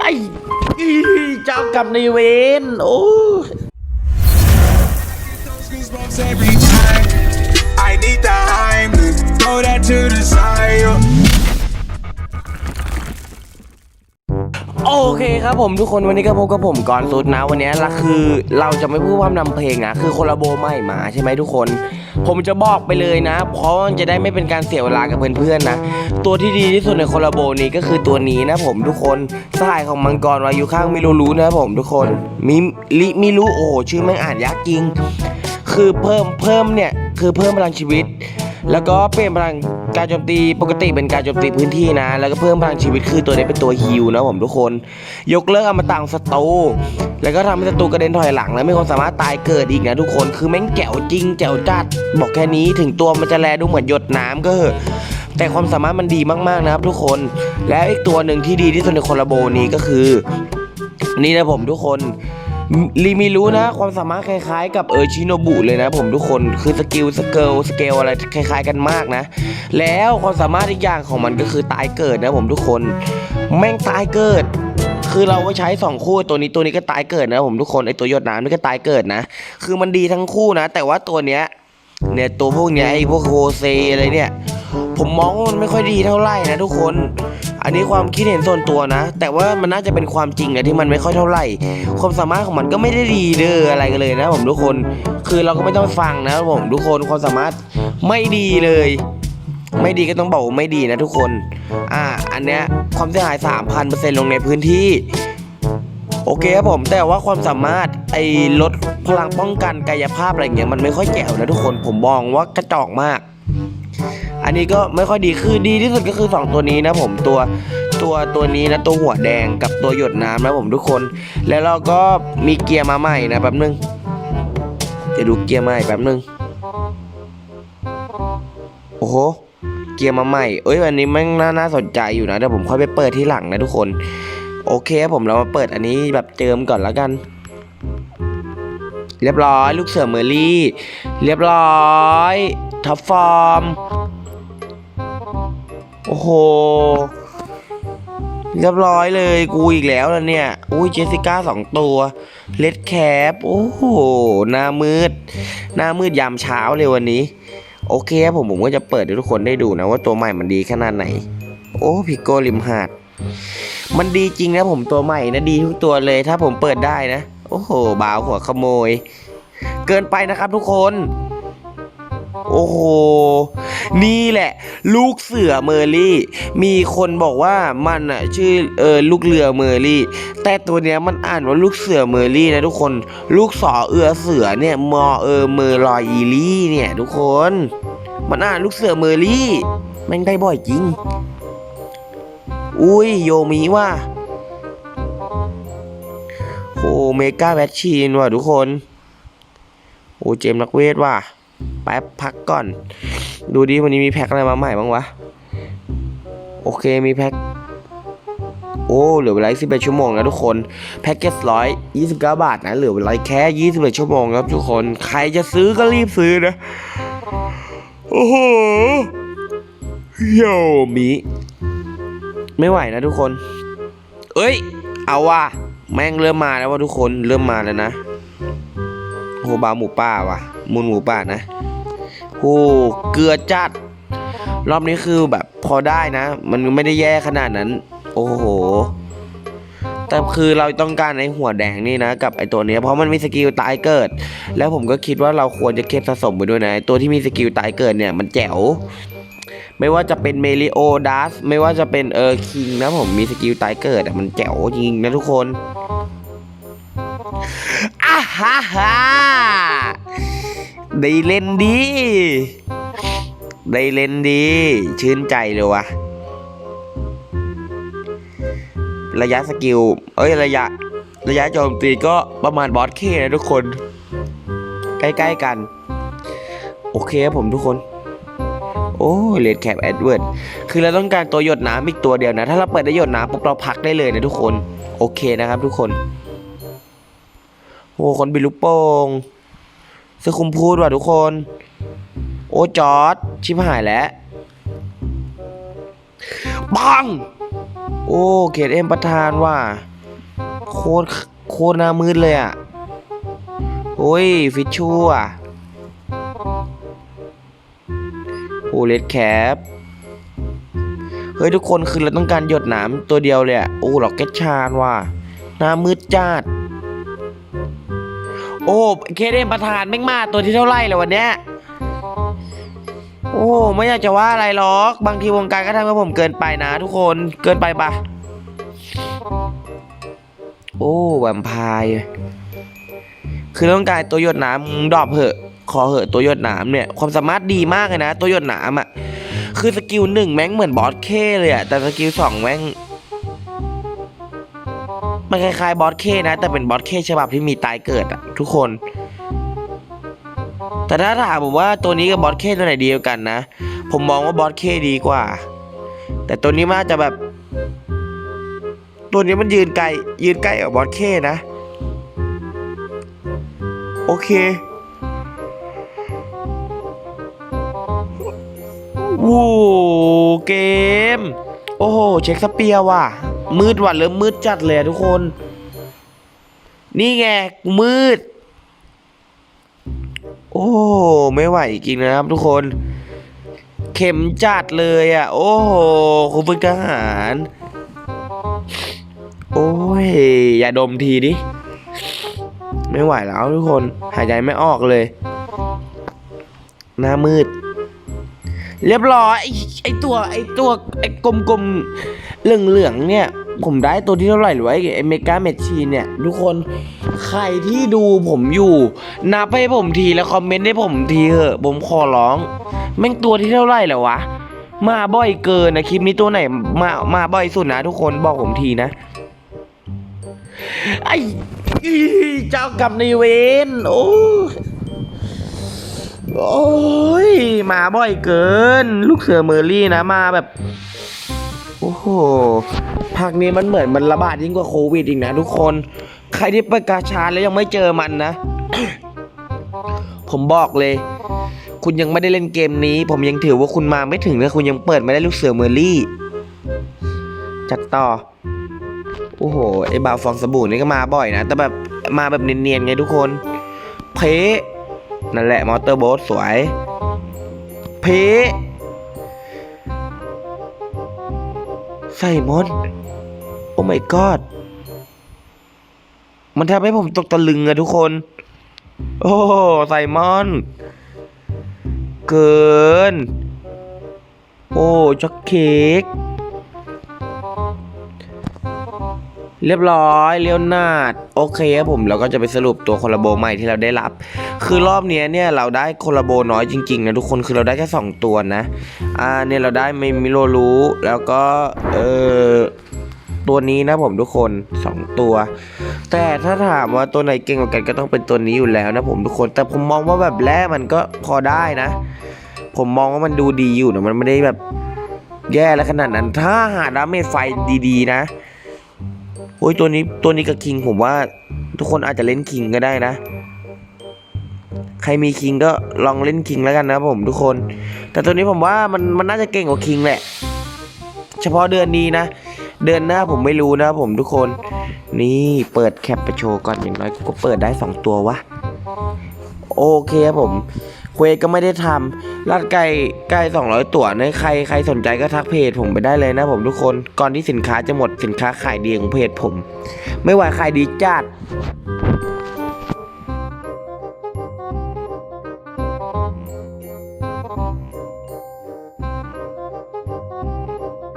ไอ้อีเจ้ากรรมในายเวรโอ้ Those goosebumps every time. I need the Heimlich. Throw that to the side. โอเคครับผมทุกคนวันนี้ก็พบกับผมก่อนสุดนะวันนี้ละคือเราจะไม่พูดว่าำนำเพลงนะคือคนละโบใหม่มาใช่ไหมทุกคน ผมจะบอกไปเลยนะ เพราะมันจะได้ไม่เป็นการเสียเวลากับเพื่อนๆนะ ตัวที่ดีที่สุดในคอลลาโบนี้ก็คือตัวนี้นะผมทุกคนสหายของมังกรวายุข้างมิรูรู้นะผมทุกคนมิลิมิรู้โอ้ชื่อแม่งอ่านยากจริง คือเพิ่มเพิ่มเนี่ยคือเพิ่มพลังชีวิต แล้วก็เปลี่ยนพลังการโจมตีปกติเป็นการโจมตีพื้นที่นะ แล้วก็เพิ่มพลังชีวิตคือตัวนี้เป็นตัวฮิลนะผมทุกคน ยกเลิกอมตะของศัตรูแล้วก็ทำให้ศัตรูกระเด็นถอยหลัง แล้วไมีความสามารถตายเกิดอีกนะทุกคนคือแม่งแจ๋วจริงแจ๋วจัด บอกแค่นี้ถึงตัวมันจะแลดูเหมือนหยดน้ำก็เหอะแต่ความสามารถมันดีมากๆนะครับทุกคน แล้วอีกตัวหนึ่งที่ดีที่สุดในคนละโบนี้ก็คือ นี่นะผมทุกคน รีมีรู้นะ ความสามารถคล้ายๆ กับเออชิโนบุเลยนะ ผมทุกคนคือสกิลสเกลสเกลอะไรคล้ายๆ กันมากนะ แล้วความสามารถอีกอย่างของมันก็คือตายเกิดนะผมทุกคนแม่งตายเกิด คือเราก็ใช้สองคู่ตัวนี้ตัวนี้ก็ตายเกิดนะผมทุกคนไอตัวหยดน้ำนี่ก็ตายเกิดนะ คือมันดีทั้งคู่นะ แต่ว่าตัวเนี้ยเนี่ยตัวพวกเนี้ยไอพวกโฮเซอะไรเนี่ย ผมมองว่ามันไม่ค่อยดีเท่าไหร่นะทุกคน อันนี้ความคิดเห็นส่วนตัวนะ แต่ว่ามันน่าจะเป็นความจริงนะที่มันไม่ค่อยเท่าไหร่ ความสามารถของมันก็ไม่ได้ดีเด้ออะไรกันเลยนะผมทุกคน คือเราก็ไม่ต้องฟังนะผมทุกคนความสามารถไม่ดีเลย ไม่ดีก็ต้องบอกไม่ดีนะทุกคน อ่า อันเนี้ยความเสียหาย 3,000%ลงในพื้นที่โอเคครับผมแต่ว่าความสามารถไอ้ลดพลังป้องกันกายภาพอะไรเงี้ยมันไม่ค่อยแจ๋วนะทุกคนผมมองว่ากระจอกมาก อันนี้ก็ไม่ค่อยดีคือดีที่สุดก็คือ 2 ตัวนี้นะผมตัวตัวตัวนี้นะตัวหัวแดงกับตัวหยดน้ำนะผมทุกคน แล้วเราก็มีเกียร์มาใหม่นะแป๊บนึงเดี๋ยวดูเกียร์ใหม่แป๊บนึงโอ้โหเกียร์มาใหม่เอ้ยวันนี้แมันน่าน่าสนใจอยู่นะเดี๋ยวผมค่อยไปเปิดที่หลังนะทุกคน โอเคผมเรามาเปิดอันนี้แบบเจิมก่อนแล้วกัน เรียบร้อย ลูกเสือเมอรี่ เรียบร้อยท็อปฟอร์ม โอ้โห เรียบร้อยเลยกูอีกแล้วนะเนี่ย อุ้ยเจสสิก้าสองตัวเลดแคปโอ้โห หน้ามืด หน้ามืดยามเช้าเลยวันนี้ โอเคครับผมผมก็จะเปิดให้ทุกคนได้ดูนะว่าตัวใหม่มันดีขนาดไหน โอ้พิโกริมหาด มันดีจริงนะผมตัวใหม่นะดีทุกตัวเลยถ้าผมเปิดได้นะ โอ้โห บ่าวหัวขโมย เกินไปนะครับทุกคน โอ้โห นี่แหละ ลูกเสือเมอร์ลี่ มีคนบอกว่ามันอะชื่อเออลูกเรือเมอร์ลี่ แต่ตัวเนี้ยมันอ่านว่าลูกเสือเมอร์ลี่นะทุกคน ลูกสอเอือเสือเนี่ยมอเออเมอร์ลอยอีลี่เนี่ยทุกคน มันอ่านลูกเสือเมอร์ลี่แม่งได้บ่อยจริง อุ้ยโยมีว่ะโอ้เมกาแบทชีนว่ะทุกคน โอ้เจมส์นักเวทว่ะ แป๊บพักก่อน ดูดิวันนี้มีแพ็คอะไรมาใหม่บ้างวะ โอเคมีแพ็ค โอ้เหลือเวลาสิบเอ็ดชั่วโมงนะทุกคน แพ็กเกจร้อยยี่สิบเก้าบาทนะเหลือเวลาแค่ยี่สิบเอ็ดชั่วโมงครับทุกคน ใครจะซื้อก็รีบซื้อนะ โอ้โหโยมิไม่ไหวนะทุกคน เอ้ย เอาว่ะแม่งเริ่มมาแล้วว่ะทุกคนเริ่มมาแล้วนะ โหบาหมูป่าว่ะ มูลหมูป่านะโหเกลือจัด รอบนี้คือแบบพอได้นะ มันไม่ได้แย่ขนาดนั้น โอ้โห แต่คือเราต้องการไอ้หัวแดงนี่นะ กับไอ้ตัวนี้เพราะมันมีสกิลตายเกิด แล้วผมก็คิดว่าเราควรจะเก็บสะสมไปด้วยนะตัวที่มีสกิลตายเกิดเนี่ยมันแจ๋วไม่ว่าจะเป็นเมลิโอดัสไม่ว่าจะเป็นเออคิงนะผมมีสกิลตายเกิดอะมันแจ๋วจริงนะทุกคน อาฮ่าฮ่าได้เล่นดี ได้เล่นดี ชื่นใจเลยวะระยะสกิล เอ้ย ระยะ ระยะโจมตีก็ประมาณบอสเคนะทุกคน ใกล้ ๆ กัน โอเคครับผมทุกคน โอ้เลดแคปแอดเวิร์ด คือเราต้องการตัวหยดน้ำอีกตัวเดียวนะ ถ้าเราเปิดได้หยดน้ำปุ๊บเราพักได้เลยนะทุกคน โอเคนะครับทุกคน โอ้คนบิลูกโป่งเสื้อคุมพูดว่ะทุกคน โอ้จอร์ดชิบหายแล้วปัง โอ้เขตเอ็มประธานว่ะโคตรโคตรหน้ามืดเลยอะโอ้ย ฟิชชูอะโอ้เลดแคปเฮ้ย ทุกคนคือเราต้องการหยดหนามตัวเดียวเลยอะ โอ้หลอกเก็ตชานว่ะหน้ามืดจัด โอ้เคเดมประธานแม่งมาตัวที่เท่าไร่แล้ววันเนี้ยโอ้ไม่อยากจะว่าอะไรหรอก บางทีวงการก็ทำกับผมเกินไปนะ ทุกคนเกินไปปะโอ้แวมไพร์คือต้องการตัวหยดน้ำมึงดอปเหอะ ขอเหอะตัวหยดน้ำเนี่ย ความสามารถดีมากเลยนะ ตัวหยดน้ำอะ คือสกิลหนึ่งแม่งเหมือนบอสเคเลยอะแต่สกิลสองแม่ง มันคล้ายๆบอสเคนะ แต่เป็นบอสเคฉบับที่มีตายเกิดอะทุกคน แต่ถ้าถามผมว่าตัวนี้กับบอสเคตัวไหนดีกันนะ ผมมองว่าบอสเคดีกว่า แต่ตัวนี้มันอาจจะแบบ ตัวนี้มันยืนไกลยืนใกล้กับบอสเคนะ โอเควู้เกม โอ้โห เช็คสเปียร์ว่ะ มืดว่ะเริ่มมืดจัดเลยทุกคน นี่ไงมืด โอ้ไม่ไหวจริงนะครับทุกคน เข็มจัดเลยอะ โอ้โหคุณฝึกทหาร โอ้ย อย่าดมทีดิ ไม่ไหวแล้วทุกคน หายใจไม่ออกเลย หน้ามืดเรียบร้อยไอ้ไอตัวไอตัวไอกลมๆเหลืองๆเนี่ย ผมได้ตัวที่เท่าไหร่หรือวะไอไอเมกาเมชีเนี่ย ทุกคนใครที่ดูผมอยู่นับให้ผมทีแล้วคอมเมนต์ให้ผมทีเถอะผมขอร้อง แม่งตัวที่เท่าไหร่แล้ววะ มาบ่อยเกินนะคลิปนี้ตัวไหนมามาบ่อยสุดนะทุกคนบอกผมทีนะไอ้เจ้ากรรมในเวรโอ้โอ้ยมาบ่อยเกิน ลูกเสือเมอรี่นะมาแบบ โอ้โหภาคนี้มันเหมือนมันระบาดยิ่งกว่าโควิดอีกนะทุกคน ใครที่ไปกาชาแล้วยังไม่เจอมันนะ ผมบอกเลย คุณยังไม่ได้เล่นเกมนี้ ผมยังถือว่าคุณมาไม่ถึงนะคุณยังเปิดไม่ได้ลูกเสือเมอรี่ จัดต่อ โอ้โห ไอ้บาวฟองสบู่นี่ก็มาบ่อยนะ แต่แบบมาแบบเนียนๆไงทุกคน เพนั่นแหละมอเตอร์โบ๊ทสวย เพ ใส่มอนโอ้ my god มันทำให้ผมตกตะลึงอะทุกคน โอ้ไซมอน เกิน โอ้ช็อกเค้ก เรียบร้อยเลียวนาดโอเคครับผมเราก็จะไปสรุปตัวคอลลาโบใหม่ที่เราได้รับ คือรอบนี้เนี่ยเราได้คอลลาโบน้อยจริงๆนะทุกคนคือเราได้แค่2ตัวนะอ่าเนี่ยเราได้ไมมิโลรู้แล้วก็เออตัวนี้นะผมทุกคน 2 ตัว แต่ถ้าถามว่าตัวไหนเก่งกว่ากันก็ต้องเป็นตัวนี้อยู่แล้วนะผมทุกคน แต่ผมมองว่าแบบแรกมันก็พอได้นะ ผมมองว่ามันดูดีอยู่นะมันไม่ได้แบบแย่แล้วขนาดนั้น ถ้าหาดาเมจไฟดีๆ นะ โอ้ยตัวนี้ตัวนี้กับคิงผมว่า ทุกคนอาจจะเล่นคิงก็ได้นะ ใครมีคิงก็ลองเล่นคิงแล้วกันนะผมทุกคน แต่ตัวนี้ผมว่ามันมันน่าจะเก่งกว่าคิงแหละ เฉพาะเดือนนี้นะ เดือนหน้าผมไม่รู้นะผมทุกคน นี่เปิดแคปไปโชว์ก่อนอย่างน้อยกูก็เปิดได้สองตัววะโอเคครับผม เควก็ไม่ได้ทำลาดไก่ไก่200 ตัวในใครใครสนใจก็ทักเพจผมไปได้เลยนะผมทุกคนก่อนที่สินค้าจะหมดสินค้าขายดีของเพจผม ไม่ไหวขายดีจัด